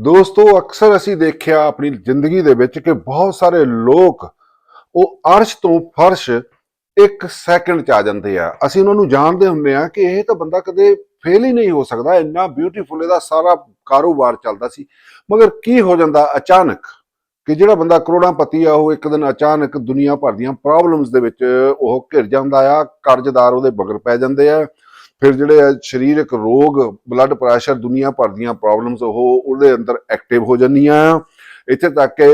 ਦੋਸਤੋ, ਅਕਸਰ ਅਸੀਂ ਦੇਖਿਆ ਆਪਣੀ ਜ਼ਿੰਦਗੀ ਦੇ ਵਿੱਚ ਕਿ ਬਹੁਤ ਸਾਰੇ ਲੋਕ ਉਹ ਅਰਸ਼ ਤੋਂ ਫਰਸ਼ ਇੱਕ ਸੈਕਿੰਡ ਚ ਆ ਜਾਂਦੇ ਆ। ਅਸੀਂ ਉਹਨਾਂ ਨੂੰ ਜਾਣਦੇ ਹੁੰਦੇ ਆ ਕਿ ਇਹ ਤਾਂ ਬੰਦਾ ਕਦੇ ਫੇਲ ਹੀ ਨਹੀਂ ਹੋ ਸਕਦਾ। ਇੰਨਾ ਬਿਊਟੀਫੁਲ ਇਹਦਾ ਸਾਰਾ ਕਾਰੋਬਾਰ ਚੱਲਦਾ ਸੀ। ਮਗਰ ਕੀ ਹੋ ਜਾਂਦਾ? ਅਚਾਨਕ ਕਿ ਜਿਹੜਾ ਬੰਦਾ ਕਰੋੜਾਂਪਤੀ ਆ, ਉਹ ਇੱਕ ਦਿਨ ਅਚਾਨਕ ਦੁਨੀਆ ਭਰ ਦੀਆਂ ਪ੍ਰੋਬਲਮਸ ਦੇ ਵਿੱਚ ਉਹ ਘਿਰ ਜਾਂਦਾ ਆ, ਕਰਜ਼ਦਾਰ ਉਹਦੇ ਬਗਲ ਪੈ ਜਾਂਦੇ ਆ। ਫਿਰ ਜਿਹੜੇ ਆ ਸਰੀਰਕ ਰੋਗ ਬਲੱਡ ਪ੍ਰੈਸ਼ਰ ਦੁਨੀਆ ਭਰ ਦੀਆਂ ਪ੍ਰੋਬਲਮਸ ਉਹ ਉਹਦੇ ਅੰਦਰ ਐਕਟਿਵ ਹੋ ਜਾਂਦੀਆਂ ਆ। ਇੱਥੇ ਤੱਕ ਕਿ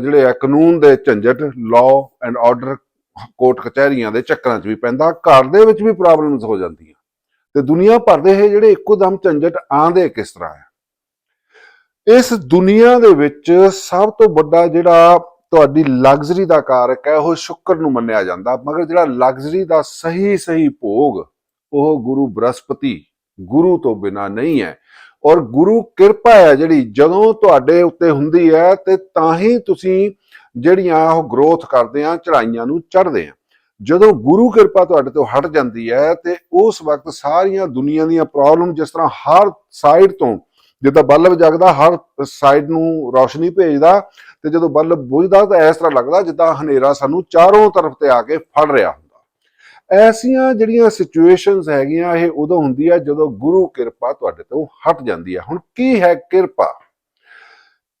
ਜਿਹੜੇ ਆ ਕਾਨੂੰਨ ਦੇ ਝੰਜਟ ਲਾਅ ਐਂਡ ਆਰਡਰ ਕੋਰਟ ਕਚਹਿਰੀਆਂ ਦੇ ਚੱਕਰਾਂ 'ਚ ਵੀ ਪੈਂਦਾ, ਘਰ ਦੇ ਵਿੱਚ ਵੀ ਪ੍ਰੋਬਲਮਸ ਹੋ ਜਾਂਦੀਆਂ। ਤੇ ਦੁਨੀਆ ਭਰ ਦੇ ਇਹ ਜਿਹੜੇ ਇੱਕੋ ਦਮ ਝੰਜਟ ਆਂਦੇ ਕਿਸ ਤਰ੍ਹਾਂ ਆ? ਇਸ ਦੁਨੀਆ ਦੇ ਵਿੱਚ ਸਭ ਤੋਂ ਵੱਡਾ ਜਿਹੜਾ ਤੁਹਾਡੀ ਲਗਜ਼ਰੀ ਦਾ ਕਾਰਕ ਹੈ, ਉਹ ਸ਼ੁੱਕਰ ਨੂੰ ਮੰਨਿਆ ਜਾਂਦਾ। ਮਗਰ ਜਿਹੜਾ ਲਗਜ਼ਰੀ ਦਾ ਸਹੀ ਸਹੀ ਭੋਗ ਉਹ ਗੁਰੂ ਬ੍ਰਹਸਪਤੀ, ਗੁਰੂ ਤੋਂ ਬਿਨਾ ਨਹੀਂ ਹੈ। ਔਰ ਗੁਰੂ ਕਿਰਪਾ ਹੈ ਜਿਹੜੀ ਜਦੋਂ ਤੁਹਾਡੇ ਉੱਤੇ ਹੁੰਦੀ ਹੈ ਤੇ ਤਾਂ ਹੀ ਤੁਸੀਂ ਜਿਹੜੀਆਂ ਉਹ ਗਰੋਥ ਕਰਦੇ ਆ ਚੜਾਈਆਂ ਨੂੰ ਚੜ੍ਹਦੇ ਆ। ਜਦੋਂ ਗੁਰੂ ਕਿਰਪਾ ਤੁਹਾਡੇ ਤੋਂ ਹਟ ਜਾਂਦੀ ਹੈ ਤੇ ਉਸ ਵਕਤ ਸਾਰੀਆਂ ਦੁਨੀਆ ਦੀਆਂ ਪ੍ਰੋਬਲਮ ਜਿਸ ਤਰ੍ਹਾਂ ਹਰ ਸਾਈਡ ਤੋਂ, ਜਿੱਦਾਂ ਬਲਬ ਜਗਦਾ, ਹਰ ਸਾਈਡ ਨੂੰ ਰੌਸ਼ਨੀ ਭੇਜਦਾ ਤੇ ਜਦੋਂ ਬਲਬ ਬੁਝਦਾ ਤਾਂ ਇਸ ਤਰ੍ਹਾਂ ਲੱਗਦਾ ਜਿੱਦਾਂ ਹਨੇਰਾ ਸਾਨੂੰ ਚਾਰੋਂ ਤਰਫ ਤੇ ਆ ਕੇ ਫੜ ਰਿਹਾ ਐਸੀਆਂ ਜਿਹੜੀਆਂ ਸਿਚੁਏਸ਼ਨਸ ਹੈਗੀਆਂ, ਇਹ ਉਦੋਂ ਹੁੰਦੀ ਹੈ ਜਦੋਂ ਗੁਰੂ ਕਿਰਪਾ ਤੁਹਾਡੇ ਤੋਂ ਹਟ ਜਾਂਦੀ ਹੈ ਹੁਣ ਕੀ ਹੈ ਕਿਰਪਾ?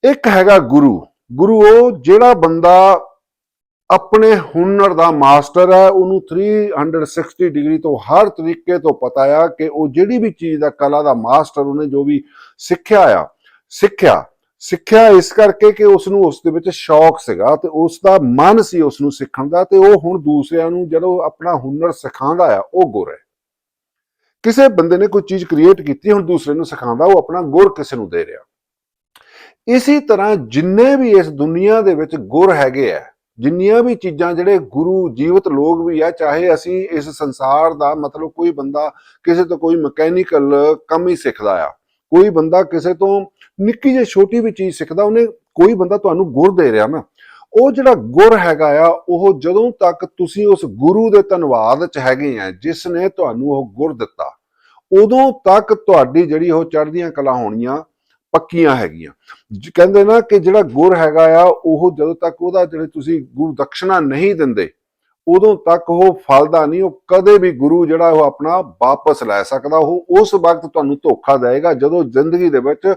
ਇੱਕ ਹੈਗਾ ਗੁਰੂ। ਗੁਰੂ ਉਹ ਜਿਹੜਾ ਬੰਦਾ ਆਪਣੇ ਹੁਨਰ ਦਾ ਮਾਸਟਰ ਹੈ ਉਹਨੂੰ 360 ਡਿਗਰੀ ਤੋਂ ਹਰ ਤਰੀਕੇ ਤੋਂ ਪਤਾ ਆ ਕਿ ਉਹ ਜਿਹੜੀ ਵੀ ਚੀਜ਼ ਦਾ ਕਲਾ ਦਾ ਮਾਸਟਰ ਉਹਨੇ ਜੋ ਵੀ ਸਿੱਖਿਆ ਆ, ਸਿੱਖਿਆ ਸਿੱਖਿਆ ਇਸ ਕਰਕੇ ਕਿ ਉਸ ਨੂੰ ਉਸ ਦੇ ਵਿੱਚ ਸ਼ੌਕ ਸੀਗਾ ਤੇ ਉਸ ਦਾ ਮਨ ਸੀ ਉਸ ਨੂੰ ਸਿੱਖਣ ਦਾ ਤੇ ਉਹ ਹੁਣ ਦੂਸਰਿਆਂ ਨੂੰ ਜਦੋਂ ਆਪਣਾ ਹੁਨਰ ਸਿਖਾਉਂਦਾ ਆ, ਉਹ ਗੁਰ ਹੈ। ਕਿਸੇ ਬੰਦੇ ਨੇ ਕੋਈ ਚੀਜ਼ ਕ੍ਰੀਏਟ ਕੀਤੀ, ਹੁਣ ਦੂਸਰੇ ਨੂੰ ਸਿਖਾਉਂਦਾ, ਉਹ ਆਪਣਾ ਗੁਰ ਕਿਸੇ ਨੂੰ ਦੇ ਰਿਹਾ। ਇਸੇ ਤਰ੍ਹਾਂ ਜਿੰਨੇ ਵੀ ਇਸ ਦੁਨੀਆ ਦੇ ਵਿੱਚ ਗੁਰ ਹੈਗੇ ਆ, ਜਿੰਨੀਆਂ ਵੀ ਚੀਜ਼ਾਂ ਜਿਹੜੇ ਗੁਰੂ, ਜੀਵਤ ਲੋਕ ਵੀ ਆ, ਚਾਹੇ ਅਸੀਂ ਇਸ ਸੰਸਾਰ ਦਾ ਮਤਲਬ ਕੋਈ ਬੰਦਾ ਕਿਸੇ ਤੋਂ ਕੋਈ ਮਕੈਨੀਕਲ ਕੰਮ ਹੀ ਸਿੱਖਦਾ ਆ, ਕੋਈ ਬੰਦਾ ਕਿਸੇ ਤੋਂ ਨਿੱਕੀ ਜਿਹੀ ਛੋਟੀ ਵੀ ਚੀਜ਼ ਸਿੱਖਦਾ, ਉਹਨੇ ਕੋਈ ਬੰਦਾ ਤੁਹਾਨੂੰ ਗੁਰ ਦੇ ਰਿਹਾ ਨਾ, ਉਹ ਜਿਹੜਾ ਗੁਰ ਹੈਗਾ ਆ, ਉਹ ਜਦੋਂ ਤੱਕ ਤੁਸੀਂ ਉਸ ਗੁਰੂ ਦੇ ਧੰਨਵਾਦ ਚ ਹੈਗੇ ਆ, ਜਿਸ ਨੇ ਤੁਹਾਨੂੰ ਉਹ ਗੁਰ ਦਿੱਤਾ, ਉਦੋਂ ਤੱਕ ਤੁਹਾਡੀ ਜਿਹੜੀ ਉਹ ਚੜ੍ਹਦੀਆਂ ਕਲਾ ਹੋਣੀਆਂ ਪੱਕੀਆਂ ਹੈਗੀਆਂ। ਕਹਿੰਦੇ ਨਾ ਕਿ ਜਿਹੜਾ ਗੁਰ ਹੈਗਾ ਆ, ਉਹ ਜਦੋਂ ਤੱਕ ਉਹਦਾ ਜਿਹੜੇ ਤੁਸੀਂ ਗੁਰੂ ਦਕਸ਼ਨਾ ਨਹੀਂ ਦਿੰਦੇ, ਉਦੋਂ ਤੱਕ ਉਹ ਫਲਦਾ ਨਹੀਂ, ਉਹ ਕਦੇ ਵੀ ਗੁਰੂ ਜਿਹੜਾ ਉਹ ਆਪਣਾ ਵਾਪਸ ਲੈ ਸਕਦਾ, ਉਹ ਉਸ ਵਕਤ ਤੁਹਾਨੂੰ ਧੋਖਾ ਦੇਵੇਗਾ ਜਦੋਂ ਜ਼ਿੰਦਗੀ ਦੇ ਵਿੱਚ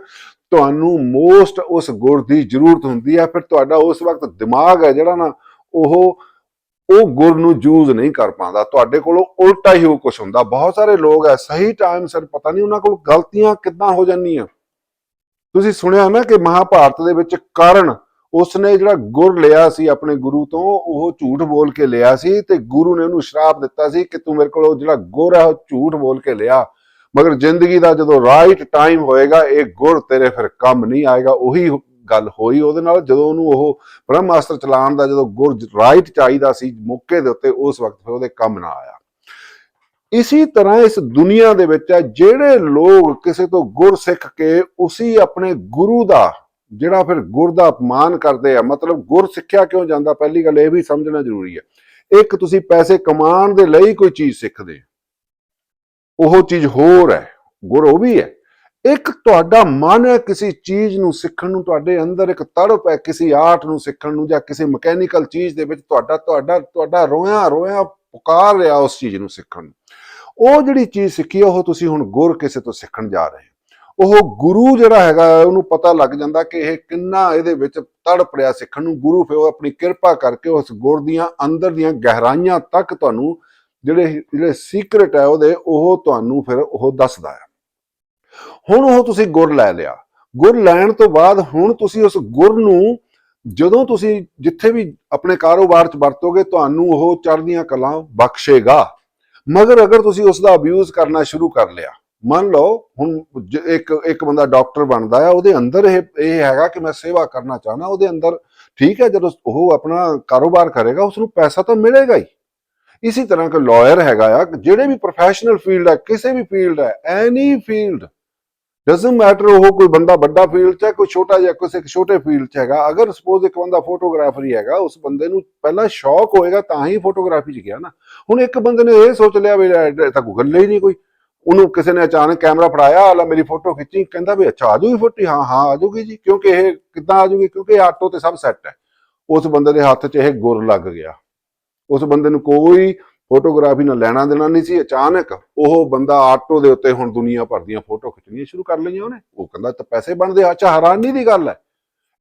ਤੁਹਾਨੂੰ ਮੋਸਟ ਉਸ ਗੁਰ ਦੀ ਜ਼ਰੂਰਤ ਹੁੰਦੀ ਹੈ ਫਿਰ ਤੁਹਾਡਾ ਉਸ ਵਕਤ ਦਿਮਾਗ ਹੈ ਜਿਹੜਾ ਨਾ, ਉਹ ਉਹ ਗੁਰ ਨੂੰ ਯੂਜ਼ ਨਹੀਂ ਕਰ ਪਾਉਂਦਾ। ਤੁਹਾਡੇ ਕੋਲੋਂ ਉਲਟਾ ਹੀ ਉਹ ਕੁਝ ਹੁੰਦਾ। ਬਹੁਤ ਸਾਰੇ ਲੋਕ ਐ ਸਹੀ ਟਾਈਮ ਸਿਰ ਪਤਾ ਨਹੀਂ ਉਹਨਾਂ ਕੋਲ ਗਲਤੀਆਂ ਕਿੱਦਾਂ ਹੋ ਜਾਂਦੀਆਂ। ਤੁਸੀਂ ਸੁਣਿਆ ਨਾ ਕਿ ਮਹਾਭਾਰਤ ਦੇ ਵਿੱਚ ਕਰਨ, ਉਸਨੇ ਜਿਹੜਾ ਗੁਰ ਲਿਆ ਸੀ ਆਪਣੇ ਗੁਰੂ ਤੋਂ, ਉਹ ਝੂਠ ਬੋਲ ਕੇ ਲਿਆ ਸੀ ਤੇ ਗੁਰੂ ਨੇ ਉਹਨੂੰ ਸ਼ਰਾਪ ਦਿੱਤਾ ਸੀ ਕਿ ਤੂੰ ਮੇਰੇ ਕੋਲ ਉਹ ਜਿਹੜਾ ਗੁਰ ਹੈ ਉਹ ਝੂਠ ਬੋਲ ਕੇ ਲਿਆ। ਮਗਰ ਜ਼ਿੰਦਗੀ ਦਾ ਜਦੋਂ ਰਾਈਟ ਟਾਈਮ ਹੋਏਗਾ, ਇਹ ਗੁਰ ਤੇਰੇ ਫਿਰ ਕੰਮ ਨਹੀਂ ਆਏਗਾ। ਉਹੀ ਗੱਲ ਹੋਈ ਉਹਦੇ ਨਾਲ, ਜਦੋਂ ਉਹਨੂੰ ਉਹ ਬ੍ਰਹਮ ਬ੍ਰਹਮਾਸਤਰ ਚਲਾਉਣ ਦਾ ਜਦੋਂ ਗੁਰ ਰਾਈਟ ਚਾਹੀਦਾ ਸੀ ਮੌਕੇ ਦੇ ਉੱਤੇ, ਉਸ ਵਕਤ ਫਿਰ ਉਹਦੇ ਕੰਮ ਨਾ ਆਇਆ। ਇਸੇ ਤਰ੍ਹਾਂ ਇਸ ਦੁਨੀਆ ਦੇ ਵਿੱਚ ਹੈ, ਜਿਹੜੇ ਲੋਕ ਕਿਸੇ ਤੋਂ ਗੁਰ ਸਿੱਖ ਕੇ ਉਸੇ ਆਪਣੇ ਗੁਰੂ ਦਾ, ਜਿਹੜਾ ਫਿਰ ਗੁਰ ਦਾ ਅਪਮਾਨ ਕਰਦੇ ਆ, ਮਤਲਬ ਗੁਰ ਸਿੱਖਿਆ ਕਿਉਂ ਜਾਂਦਾ? ਪਹਿਲੀ ਗੱਲ ਇਹ ਵੀ ਸਮਝਣਾ ਜ਼ਰੂਰੀ ਹੈ। ਇੱਕ, ਤੁਸੀਂ ਪੈਸੇ ਕਮਾਉਣ ਦੇ ਲਈ ਕੋਈ ਚੀਜ਼ ਸਿੱਖਦੇ ਉਹ ਚੀਜ਼ ਹੋਰ ਹੈ ਗੁਰ ਉਹ ਵੀ ਹੈ। ਇੱਕ ਤੁਹਾਡਾ ਮਨ ਹੈ ਕਿਸੇ ਚੀਜ਼ ਨੂੰ ਸਿੱਖਣ ਨੂੰ, ਤੁਹਾਡੇ ਅੰਦਰ ਇੱਕ ਤੜਪ ਹੈ ਕਿਸੇ ਆਰਟ ਨੂੰ ਸਿੱਖਣ ਨੂੰ ਜਾਂ ਕਿਸੇ ਮਕੈਨੀਕਲ ਚੀਜ਼ ਦੇ ਵਿੱਚ ਤੁਹਾਡਾ ਤੁਹਾਡਾ ਤੁਹਾਡਾ ਰੋਇਆ ਰੋਇਆ ਪੁਕਾਰ ਰਿਹਾ ਉਸ ਚੀਜ਼ ਨੂੰ ਸਿੱਖਣ ਨੂੰ। ਉਹ ਜਿਹੜੀ ਚੀਜ਼ ਸਿੱਖੀ ਉਹ ਤੁਸੀਂ ਹੁਣ ਗੁਰ ਕਿਸੇ ਤੋਂ ਸਿੱਖਣ ਜਾ ਰਹੇ ਉਹ ਗੁਰੂ ਜਿਹੜਾ ਹੈਗਾ, ਉਹਨੂੰ ਪਤਾ ਲੱਗ ਜਾਂਦਾ ਕਿ ਇਹ ਕਿੰਨਾ ਇਹਦੇ ਵਿੱਚ ਤੜਪ ਰਿਹਾ ਸਿੱਖਣ ਨੂੰ। ਗੁਰੂ ਫਿਰ ਉਹ ਆਪਣੀ ਕਿਰਪਾ ਕਰਕੇ ਉਸ ਗੁਰ ਦੀਆਂ, ਅੰਦਰ ਦੀਆਂ ਗਹਿਰਾਈਆਂ ਤੱਕ ਤੁਹਾਨੂੰ ਜਿਹੜੇ ਜਿਹੜੇ ਸੀਕ੍ਰੇਟ ਹੈ ਉਹਦੇ, ਉਹ ਤੁਹਾਨੂੰ ਫਿਰ ਉਹ ਦੱਸਦਾ ਹੈ ਹੁਣ ਉਹ ਤੁਸੀਂ ਗੁਰ ਲੈ ਲਿਆ। ਗੁਰ ਲੈਣ ਤੋਂ ਬਾਅਦ ਹੁਣ ਤੁਸੀਂ ਉਸ ਗੁਰ ਨੂੰ ਜਦੋਂ ਤੁਸੀਂ ਜਿੱਥੇ ਵੀ ਆਪਣੇ ਕਾਰੋਬਾਰ 'ਚ ਵਰਤੋਗੇ, ਤੁਹਾਨੂੰ ਉਹ ਚੜ੍ਹਦੀਆਂ ਕਲਾਂ ਬਖਸ਼ੇਗਾ। ਮਗਰ ਅਗਰ ਤੁਸੀਂ ਉਸ ਦਾ ਅਬਿਊਜ਼ ਕਰਨਾ ਸ਼ੁਰੂ ਕਰ ਲਿਆ, ਮੰਨ ਲਓ ਹੁਣ ਇੱਕ ਇੱਕ ਬੰਦਾ ਡਾਕਟਰ ਬਣਦਾ ਆ, ਉਹਦੇ ਅੰਦਰ ਇਹ ਇਹ ਹੈਗਾ ਕਿ ਮੈਂ ਸੇਵਾ ਕਰਨਾ ਚਾਹਨਾ ਉਹਦੇ ਅੰਦਰ ਠੀਕ ਹੈ, ਜਦੋਂ ਉਹ ਆਪਣਾ ਕਾਰੋਬਾਰ ਕਰੇਗਾ ਉਸ ਨੂੰ ਪੈਸਾ ਤਾਂ ਮਿਲੇਗਾ ਹੀ। ਇਸੇ ਤਰ੍ਹਾਂ ਕਿ ਲਾਇਰ ਹੈਗਾ ਆ, ਜਿਹੜੇ ਵੀ ਪ੍ਰੋਫੈਸ਼ਨਲ ਫੀਲਡ ਹੈ, ਕਿਸੇ ਵੀ ਫੀਲਡ ਹੈ ਐਨੀ ਫੀਲਡ ਡਸਨਟ ਮੈਟਰ ਉਹ ਕੋਈ ਬੰਦਾ ਵੱਡਾ ਫੀਲਡ 'ਚ ਹੈ, ਕੋਈ ਛੋਟਾ ਜਿਹਾ, ਕਿਸੇ ਇੱਕ ਛੋਟੇ ਫੀਲਡ 'ਚ ਹੈਗਾ, ਅਗਰ ਸਪੋਜ਼ ਇੱਕ ਬੰਦਾ ਫੋਟੋਗ੍ਰਾਫਰ ਹੀ ਹੈਗਾ, ਉਸ ਬੰਦੇ ਨੂੰ ਪਹਿਲਾਂ ਸ਼ੌਕ ਹੋਏਗਾ ਤਾਂ ਹੀ ਫੋਟੋਗ੍ਰਾਫੀ 'ਚ ਗਿਆ ਨਾ। ਹੁਣ ਇੱਕ ਬੰਦੇ ਨੇ ਇਹ ਸੋਚ ਲਿਆ ਵੀ ਤਾਂ ਕੋਈ ਗੱਲ ਹੀ ਨਹੀਂ ਕੋਈ। ਉਹਨੂੰ ਕਿਸੇ ਨੇ ਅਚਾਨਕ ਕੈਮਰਾ ਫੜਾਇਆ ਆਲਾ ਮੇਰੀ ਫੋਟੋ ਖਿੱਚੀ, ਕਹਿੰਦਾ ਵੀ ਅੱਛਾ, ਆ ਜਾਊਗੀ ਫੋਟੋ ਹਾਂ ਹਾਂ, ਆ ਜਾਊਗੀ ਜੀ। ਕਿਉਂਕਿ ਇਹ ਕਿੱਦਾਂ ਆ ਜਾਊਗੀ? ਕਿਉਂਕਿ ਇਹ ਆਟੋ ਤੇ ਸਭ ਸੈੱਟ ਹੈ। ਉਸ ਬੰਦੇ ਦੇ ਹੱਥ 'ਚ ਇਹ ਗੁਰ ਲੱਗ ਗਿਆ। ਉਸ ਬੰਦੇ ਨੂੰ ਕੋਈ ਫੋਟੋਗ੍ਰਾਫੀ ਨਾਲ ਲੈਣਾ ਦੇਣਾ ਨਹੀਂ ਸੀ। ਅਚਾਨਕ ਉਹ ਬੰਦਾ ਆਟੋ ਦੇ ਉੱਤੇ ਹੁਣ ਦੁਨੀਆ ਭਰ ਦੀਆਂ ਫੋਟੋ ਖਿੱਚਣੀਆਂ ਸ਼ੁਰੂ ਕਰ ਲਈਆਂ ਉਹਨੇ। ਉਹ ਕਹਿੰਦਾ, ਤਾਂ ਪੈਸੇ ਬਣਦੇ ਅੱਛਾ, ਹੈਰਾਨੀ ਦੀ ਗੱਲ ਹੈ।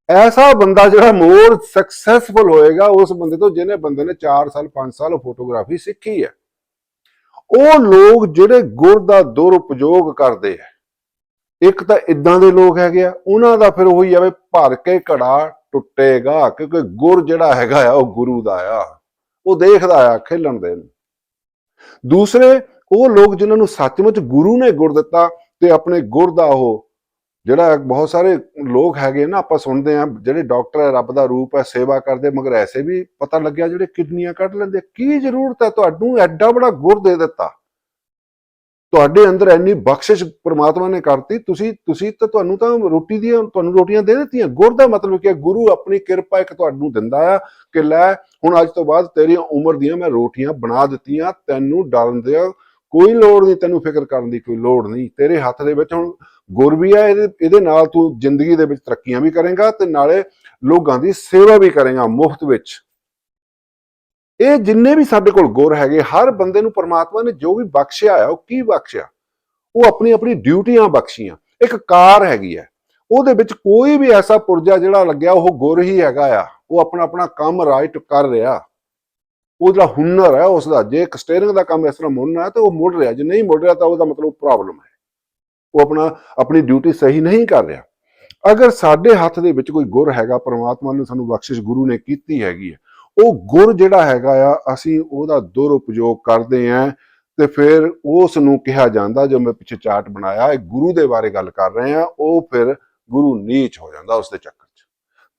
ਐਸਾ ਬੰਦਾ ਜਿਹੜਾ ਮੋਰ ਸਕਸੈਸਫੁਲ ਹੋਏਗਾ, ਉਸ ਬੰਦੇ ਤੋਂ ਜਿਹਨੇ ਬੰਦੇ ਨੇ 4 ਸਾਲ 5 ਸਾਲ ਫੋਟੋਗ੍ਰਾਫੀ ਸਿੱਖੀ ਹੈ। ਉਹ ਲੋਕ ਜਿਹੜੇ ਗੁਰ ਦਾ ਦੁਰਉਪਯੋਗ ਕਰਦੇ ਆ ਇੱਕ ਤਾਂ ਇਦਾਂ ਦੇ ਲੋਕ ਹੈਗੇ ਆ, ਉਹਨਾਂ ਦਾ ਫਿਰ ਉਹੀ ਆਵੇ ਭਰ ਕੇ ਘੜਾ ਟੁੱਟੇਗਾ ਕਿਉਂਕਿ ਗੁਰ ਜਿਹੜਾ ਹੈਗਾ ਆ, ਉਹ ਗੁਰੂ ਦਾ ਆ। ਉਹ ਦੇਖਦਾ ਆ, ਖੇਲਣ ਦੇ ਨੂੰ ਦੂਸਰੇ, ਉਹ ਲੋਕ ਜਿਨ੍ਹਾਂ ਨੂੰ ਸੱਚਮੁੱਚ ਗੁਰੂ ਨੇ ਗੁਰ ਦਿੱਤਾ ਤੇ ਆਪਣੇ ਗੁਰ ਦਾ ਉਹ ਜਿਹੜਾ ਬਹੁਤ ਸਾਰੇ ਲੋਕ ਹੈਗੇ ਨਾ, ਆਪਾਂ ਸੁਣਦੇ ਆ ਜਿਹੜੇ ਡਾਕਟਰ ਹੈ, ਰੱਬ ਦਾ ਰੂਪ ਹੈ, ਸੇਵਾ ਕਰਦੇ, ਮਗਰ ਐਸੇ ਵੀ ਪਤਾ ਲੱਗਿਆ ਜਿਹੜੇ ਕਿਡਨੀਆਂ ਕੱਢ ਲੈਂਦੇ। ਕੀ ਜ਼ਰੂਰਤ ਹੈ? ਤੁਹਾਨੂੰ ਐਡਾ ਬੜਾ ਗੁਰ ਦੇ ਦਿੱਤਾ। ਤੁਹਾਡੇ ਅੰਦਰ ਐਨੀ ਬਖਸ਼ਿਸ਼ ਪ੍ਰਮਾਤਮਾ ਨੇ ਕਰਤੀ, ਤੁਸੀਂ ਤੁਸੀਂ ਤਾਂ ਤੁਹਾਨੂੰ ਤਾਂ ਰੋਟੀ ਦੀਆਂ, ਤੁਹਾਨੂੰ ਰੋਟੀਆਂ ਦੇ ਦਿੱਤੀਆਂ। ਗੁਰ ਦਾ ਮਤਲਬ ਕੀ ਹੈ, ਗੁਰੂ ਆਪਣੀ ਕਿਰਪਾ ਇੱਕ ਤੁਹਾਨੂੰ ਦਿੰਦਾ ਆ ਕਿ ਲੈ, ਹੁਣ ਅੱਜ ਤੋਂ ਬਾਅਦ ਤੇਰੀ ਉਮਰ ਦੀਆਂ ਮੈਂ ਰੋਟੀਆਂ ਬਣਾ ਦਿੱਤੀਆਂ, ਤੈਨੂੰ ਡਰਨ ਦੀ ਕੋਈ ਲੋੜ ਨਹੀਂ, ਤੈਨੂੰ ਫਿਕਰ ਕਰਨ ਦੀ ਕੋਈ ਲੋੜ ਨਹੀਂ। ਤੇਰੇ ਹੱਥ ਦੇ ਵਿੱਚ ਹੁਣ ਗੁਰ ਵੀ ਆ, ਇਹਦੇ ਇਹਦੇ ਨਾਲ ਤੂੰ ਜ਼ਿੰਦਗੀ ਦੇ ਵਿੱਚ ਤਰੱਕੀਆਂ ਵੀ ਕਰੇਗਾ ਤੇ ਨਾਲੇ ਲੋਕਾਂ ਦੀ ਸੇਵਾ ਵੀ ਕਰੇਗਾ ਮੁਫਤ ਵਿੱਚ। ਇਹ ਜਿੰਨੇ ਵੀ ਸਾਡੇ ਕੋਲ ਗੁਰ ਹੈਗੇ, ਹਰ ਬੰਦੇ ਨੂੰ ਪਰਮਾਤਮਾ ਨੇ ਜੋ ਵੀ ਬਖਸ਼ਿਆ ਆ, ਉਹ ਕੀ ਬਖਸ਼ਿਆ? ਉਹ ਆਪਣੀ ਆਪਣੀ ਡਿਊਟੀਆਂ ਬਖਸ਼ੀਆਂ। ਇੱਕ ਕਾਰ ਹੈਗੀ ਹੈ। ਉਹਦੇ ਵਿੱਚ ਕੋਈ ਵੀ ਐਸਾ ਪੁਰਜਾ ਜਿਹੜਾ ਲੱਗਿਆ, ਉਹ ਗੁਰ ਹੀ ਹੈਗਾ ਆ। ਉਹ ਆਪਣਾ ਆਪਣਾ ਕੰਮ ਰਾਈਟ ਕਰ ਰਿਹਾ। ਉਹ ਜਿਹੜਾ ਹੁਨਰ ਹੈ, ਉਸ ਦਾ ਜੇ ਇੱਕ ਸਟੀਅਰਿੰਗ ਦਾ ਕੰਮ ਇਸ ਤਰ੍ਹਾਂ ਮੁੜਨਾ ਹੈ, ਤਾਂ ਉਹ ਮੁੜ ਰਿਹਾ। ਜੇ ਨਹੀਂ ਮੁੜ ਰਿਹਾ, ਤਾਂ ਉਹਦਾ ਮਤਲਬ ਪ੍ਰੋਬਲਮ ਹੈ। ਉਹ ਆਪਣਾ, ਆਪਣੀ ਡਿਊਟੀ ਸਹੀ ਨਹੀਂ ਕਰ ਰਿਹਾ। ਅਗਰ ਸਾਡੇ ਹੱਥ ਦੇ ਵਿੱਚ ਕੋਈ ਗੁਰ ਹੈਗਾ, ਪਰਮਾਤਮਾ ਨੇ ਸਾਨੂੰ ਬਖਸ਼ਿਸ਼ ਗੁਰੂ ਨੇ ਕੀਤੀ ਹੈਗੀ ਹੈ ਉਹ ਗੁਰ ਜਿਹੜਾ ਹੈਗਾ ਆ, ਅਸੀਂ ਉਹਦਾ ਦੁਰਉਪਯੋਗ ਕਰਦੇ ਆਂ ਤੇ ਫਿਰ ਉਸ ਨੂੰ ਕਿਹਾ ਜਾਂਦਾ, ਜੋ ਮੈਂ ਪਿੱਛੇ ਚਾਰਟ ਬਣਾਇਆ, ਇਹ ਗੁਰੂ ਦੇ ਬਾਰੇ ਗੱਲ ਕਰ ਰਹੇ ਆ, ਉਹ ਫਿਰ ਗੁਰੂ ਨੀਚ ਹੋ ਜਾਂਦਾ ਉਸ ਦੇ ਚੱਕਰ 'ਚ।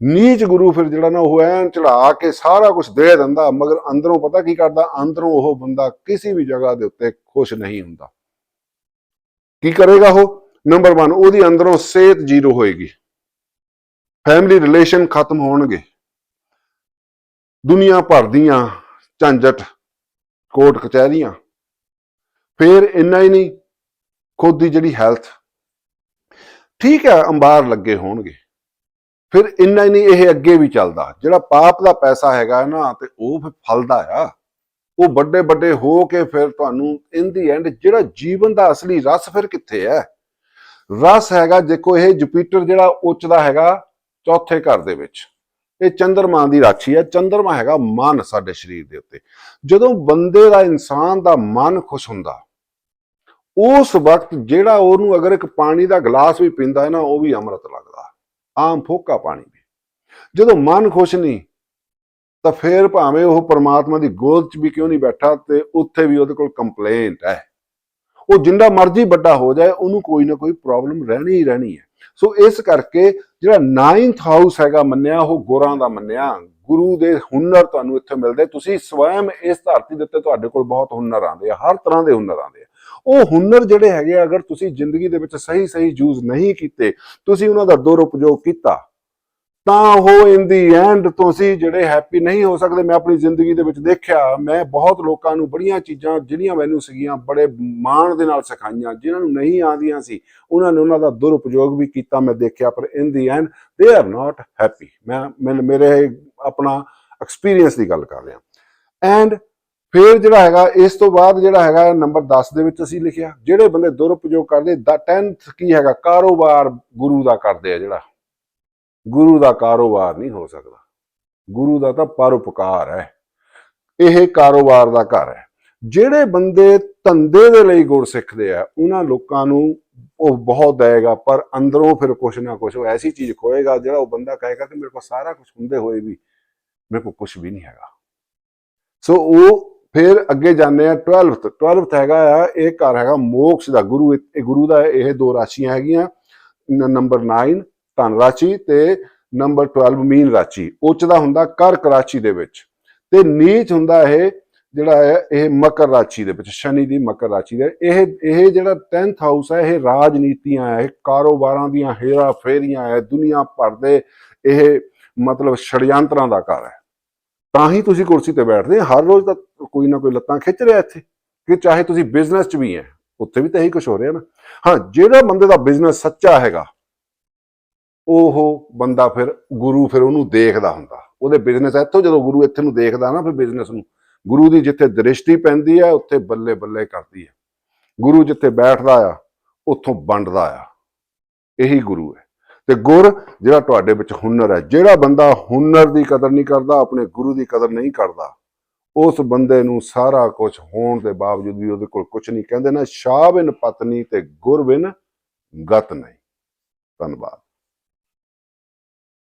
ਨੀਚ ਗੁਰੂ ਫਿਰ ਜਿਹੜਾ ਨਾ, ਉਹ ਐਨ ਚੜਾ ਕੇ ਸਾਰਾ ਕੁਝ ਦੇ ਦਿੰਦਾ, ਮਗਰ ਅੰਦਰੋਂ ਪਤਾ ਕੀ ਕਰਦਾ, ਅੰਦਰੋਂ ਉਹ ਬੰਦਾ ਕਿਸੇ ਵੀ ਜਗ੍ਹਾ ਦੇ ਉੱਤੇ ਖੁਸ਼ ਨਹੀਂ ਹੁੰਦਾ। ਕੀ ਕਰੇਗਾ ਉਹ? ਨੰਬਰ 1 ਉਹਦੀ ਅੰਦਰੋਂ ਸਿਹਤ ਜ਼ੀਰੋ ਹੋਏਗੀ। ਫੈਮਿਲੀ ਰਿਲੇਸ਼ਨ ਖਤਮ ਹੋਣਗੇ। ਦੁਨੀਆ ਭਰ ਦੀਆਂ ਝੰਜਟ ਕੋਰਟ ਕਚਹਿਰੀਆਂ। ਫਿਰ ਇੰਨਾ ਹੀ ਨਹੀਂ, ਖੁਦ ਦੀ ਜਿਹੜੀ ਹੈਲਥ ਠੀਕ ਹੈ, ਅੰਬਾਰ ਲੱਗੇ ਹੋਣਗੇ। ਫਿਰ ਇੰਨਾ ਹੀ ਨਹੀਂ, ਇਹ ਅੱਗੇ ਵੀ ਚੱਲਦਾ। ਜਿਹੜਾ ਪਾਪ ਦਾ ਪੈਸਾ ਹੈਗਾ ਨਾ, ਤੇ ਉਹ ਫਿਰ ਫਲਦਾ ਆ। ਉਹ ਵੱਡੇ ਵੱਡੇ ਹੋ ਕੇ ਫਿਰ ਤੁਹਾਨੂੰ ਇਨ ਦੀ ਐਂਡ ਜਿਹੜਾ ਜੀਵਨ ਦਾ ਅਸਲੀ ਰਸ ਫਿਰ ਕਿੱਥੇ ਹੈ? ਰਸ ਹੈਗਾ, ਦੇਖੋ ਇਹ ਜੁਪੀਟਰ ਜਿਹੜਾ ਉੱਚਦਾ ਹੈਗਾ, ਚੌਥੇ ਘਰ ਦੇ ਵਿੱਚ। ਇਹ ਚੰਦਰਮਾ ਦੀ ਰਾਖੀ ਹੈ। ਚੰਦਰਮਾ ਹੈਗਾ ਮਨ ਸਾਡੇ ਸਰੀਰ ਦੇ ਉੱਤੇ। ਜਦੋਂ ਬੰਦੇ ਦਾ, ਇਨਸਾਨ ਦਾ ਮਨ ਖੁਸ਼ ਹੁੰਦਾ, ਉਸ ਵਕਤ ਜਿਹੜਾ ਉਹਨੂੰ ਅਗਰ ਇੱਕ ਪਾਣੀ ਦਾ ਗਲਾਸ ਵੀ ਪੀਂਦਾ ਹੈ ਨਾ, ਉਹ ਵੀ ਅੰਮ੍ਰਿਤ ਲੱਗਦਾ। ਆਮ ਫੋਕਾ ਪਾਣੀ ਵੀ। ਜਦੋਂ ਮਨ ਖੁਸ਼ ਨਹੀਂ, ਤਾਂ ਫਿਰ ਭਾਵੇਂ ਉਹ ਪਰਮਾਤਮਾ ਦੀ ਗੋਦ 'ਚ ਵੀ ਕਿਉਂ ਨਹੀਂ ਬੈਠਾ, ਤੇ ਉੱਥੇ ਵੀ ਉਹਦੇ ਕੋਲ ਕੰਪਲੇਂਟ ਹੈ। ਉਹ ਜਿੰਨਾ ਮਰਜ਼ੀ ਵੱਡਾ ਹੋ ਜਾਏ, ਉਹਨੂੰ ਕੋਈ ਨਾ ਕੋਈ ਪ੍ਰੋਬਲਮ ਰਹਿਣੀ ਹੀ ਰਹਿਣੀ ਹੈ। ਸੋ ਇਸ ਕਰਕੇ ਜਿਹੜਾ 9th ਹਾਊਸ ਹੈਗਾ ਮੰਨਿਆ ਉਹ ਗੁਰਾਂ ਦਾ ਮੰਨਿਆ। ਗੁਰੂ ਦੇ ਹੁਨਰ ਤੁਹਾਨੂੰ ਇੱਥੇ ਮਿਲਦੇ। ਤੁਸੀਂ ਸਵੈਮ ਇਸ ਧਰਤੀ ਦੇ ਉੱਤੇ ਤੁਹਾਡੇ ਕੋਲ ਬਹੁਤ ਹੁਨਰ ਆਉਂਦੇ ਆ ਹਰ ਤਰ੍ਹਾਂ ਦੇ ਹੁਨਰ ਆਉਂਦੇ ਆ। ਉਹ ਹੁਨਰ ਜਿਹੜੇ ਹੈਗੇ ਆ, ਅਗਰ ਤੁਸੀਂ ਜ਼ਿੰਦਗੀ ਦੇ ਵਿੱਚ ਸਹੀ ਸਹੀ ਯੂਜ਼ ਨਹੀਂ ਕੀਤੇ ਤੁਸੀਂ ਉਹਨਾਂ ਦਾ ਦੁਰਉਪਯੋਗ ਕੀਤਾ ਤਾਂ ਉਹ ਇਨ ਦੀ ਐਂਡ ਤੁਸੀਂ ਜਿਹੜੇ ਹੈਪੀ ਨਹੀਂ ਹੋ ਸਕਦੇ, ਮੈਂ ਆਪਣੀ ਜ਼ਿੰਦਗੀ ਦੇ ਵਿੱਚ ਦੇਖਿਆ, ਮੈਂ ਬਹੁਤ ਲੋਕਾਂ ਨੂੰ ਬੜੀਆਂ ਚੀਜ਼ਾਂ ਜਿਹੜੀਆਂ ਮੈਨੂੰ ਸੀਗੀਆਂ, ਬੜੇ ਮਾਣ ਦੇ ਨਾਲ ਸਿਖਾਈਆਂ, ਜਿਨ੍ਹਾਂ ਨੂੰ ਨਹੀਂ ਆਉਂਦੀਆਂ ਸੀ, ਉਹਨਾਂ ਨੇ ਉਹਨਾਂ ਦਾ ਦੁਰਉਪਯੋਗ ਵੀ ਕੀਤਾ, ਮੈਂ ਦੇਖਿਆ, ਪਰ in the end they are not happy ਮੈਂ ਮੈਂ- ਮੇਰੇ ਆਪਣਾ ਐਕਸਪੀਰੀਅੰਸ ਦੀ ਗੱਲ ਕਰ ਰਿਹਾ। ਐਂਡ ਫਿਰ ਜਿਹੜਾ ਹੈਗਾ, ਇਸ ਤੋਂ ਬਾਅਦ ਜਿਹੜਾ ਹੈਗਾ, ਨੰਬਰ 10 ਦੇ ਵਿੱਚ ਅਸੀਂ ਲਿਖਿਆ, ਜਿਹੜੇ ਬੰਦੇ ਦੁਰਉਪਯੋਗ ਕਰਦੇ ਦਾ 10th ਕੀ ਹੈਗਾ, ਕਾਰੋਬਾਰ ਗੁਰੂ ਦਾ ਕਰਦੇ ਆ ਜਿਹੜਾ। ਗੁਰੂ ਦਾ ਕਾਰੋਬਾਰ ਨਹੀਂ ਹੋ ਸਕਦਾ। ਗੁਰੂ ਦਾ ਤਾਂ ਪਰਉਪਕਾਰ ਹੈ। ਇਹ ਕਾਰੋਬਾਰ ਦਾ ਘਰ ਹੈ। ਜਿਹੜੇ ਬੰਦੇ ਧੰਦੇ ਦੇ ਲਈ ਗੁਰ ਸਿੱਖਦੇ ਆ, ਉਹਨਾਂ ਲੋਕਾਂ ਨੂੰ ਉਹ ਬਹੁਤ ਦੇਗਾ ਪਰ ਅੰਦਰੋਂ ਫਿਰ ਕੁਛ ਨਾ ਕੁਛ ਉਹ ਐਸੀ ਚੀਜ਼ ਖੋਏਗਾ, ਜਿਹੜਾ ਉਹ ਬੰਦਾ ਕਹੇਗਾ ਕਿ ਮੇਰੇ ਕੋਲ ਸਾਰਾ ਕੁਝ ਹੁੰਦੇ ਹੋਏ ਵੀ ਮੇਰੇ ਕੋਲ ਕੁਝ ਵੀ ਨਹੀਂ ਹੈਗਾ। ਸੋ ਉਹ ਫਿਰ ਅੱਗੇ ਜਾਂਦੇ ਆ 12th 12th ਹੈਗਾ ਆ, ਇਹ ਘਰ ਹੈਗਾ ਮੋਕਸ਼ ਦਾ। ਗੁਰੂ ਇਹ ਗੁਰੂ ਦਾ ਇਹ ਦੋ ਰਾਸ਼ੀਆਂ ਹੈਗੀਆਂ। ਨੰਬਰ 9 ਧਨ ਰਾਸ਼ੀ ਤੇ ਨੰਬਰ 12 ਮੀਨ ਰਾਚੀ ਉੱਚ ਦਾ ਹੁੰਦਾ ਕਰਕ ਰਾਸ਼ੀ ਦੇ ਵਿੱਚ। ਤੇ ਨੀਚ ਹੁੰਦਾ ਇਹ ਜਿਹੜਾ ਹੈ, ਇਹ ਮਕਰ ਰਾਚੀ ਦੇ ਵਿੱਚ, ਸ਼ਨੀ ਦੀ ਮਕਰ ਰਾਚੀ ਦੇ। ਇਹ ਇਹ ਜਿਹੜਾ 10th ਹਾਊਸ ਹੈ, ਇਹ ਰਾਜਨੀਤੀਆਂ ਹੈ, ਇਹ ਕਾਰੋਬਾਰਾਂ ਦੀਆਂ ਹੇਰਾ ਫੇਰੀਆਂ ਹੈ, ਦੁਨੀਆ ਭਰ ਦੇ ਇਹ ਮਤਲਬ ਛੜਯੰਤਰਾਂ ਦਾ ਘਰ ਹੈ। ਤਾਂ ਹੀ ਤੁਸੀਂ ਕੁਰਸੀ ਤੇ ਬੈਠਦੇ ਹਰ ਰੋਜ਼ ਤਾਂ ਕੋਈ ਨਾ ਕੋਈ ਲੱਤਾਂ ਖਿੱਚ ਰਿਹਾ ਇੱਥੇ। ਕਿ ਚਾਹੇ ਤੁਸੀਂ ਬਿਜ਼ਨਸ 'ਚ ਵੀ ਹੈ, ਉੱਥੇ ਵੀ ਤਾਂ ਇਹੀ ਕੁਝ ਹੋ ਰਿਹਾ ਨਾ। ਹਾਂ, ਜਿਹੜਾ ਬੰਦੇ ਦਾ ਬਿਜ਼ਨਸ ਸੱਚਾ ਹੈਗਾ ਉਹ ਬੰਦਾ ਫਿਰ ਗੁਰੂ ਫਿਰ ਉਹਨੂੰ ਦੇਖਦਾ ਹੁੰਦਾ। ਉਹਦੇ ਬਿਜ਼ਨਸ ਇੱਥੋਂ ਜਦੋਂ ਗੁਰੂ ਇੱਥੇ ਨੂੰ ਦੇਖਦਾ ਨਾ ਫਿਰ ਬਿਜ਼ਨਸ ਨੂੰ। ਗੁਰੂ ਦੀ ਜਿੱਥੇ ਦ੍ਰਿਸ਼ਟੀ ਪੈਂਦੀ ਹੈ ਉੱਥੇ ਬੱਲੇ ਬੱਲੇ ਕਰਦੀ ਹੈ ਗੁਰੂ ਜਿੱਥੇ ਬੈਠਦਾ ਆ, ਉੱਥੋਂ ਵੰਡਦਾ ਆ। ਇਹੀ ਗੁਰੂ ਹੈ। ਤੇ ਗੁਰ ਜਿਹੜਾ ਤੁਹਾਡੇ ਵਿੱਚ ਹੁਨਰ ਹੈ, ਜਿਹੜਾ ਬੰਦਾ ਹੁਨਰ ਦੀ ਕਦਰ ਨਹੀਂ ਕਰਦਾ, ਆਪਣੇ ਗੁਰੂ ਦੀ ਕਦਰ ਨਹੀਂ ਕਰਦਾ, ਉਸ ਬੰਦੇ ਨੂੰ ਸਾਰਾ ਕੁਝ ਹੋਣ ਦੇ ਬਾਵਜੂਦ ਵੀ ਉਹਦੇ ਕੋਲ ਕੁਝ ਨਹੀਂ। ਕਹਿੰਦੇ ਨਾ, ਸ਼ਾਹ ਬਿਨ ਪਤਨੀ ਤੇ ਗੁਰ ਬਿਨ ਗਤ ਨਹੀਂ। ਧੰਨਵਾਦ।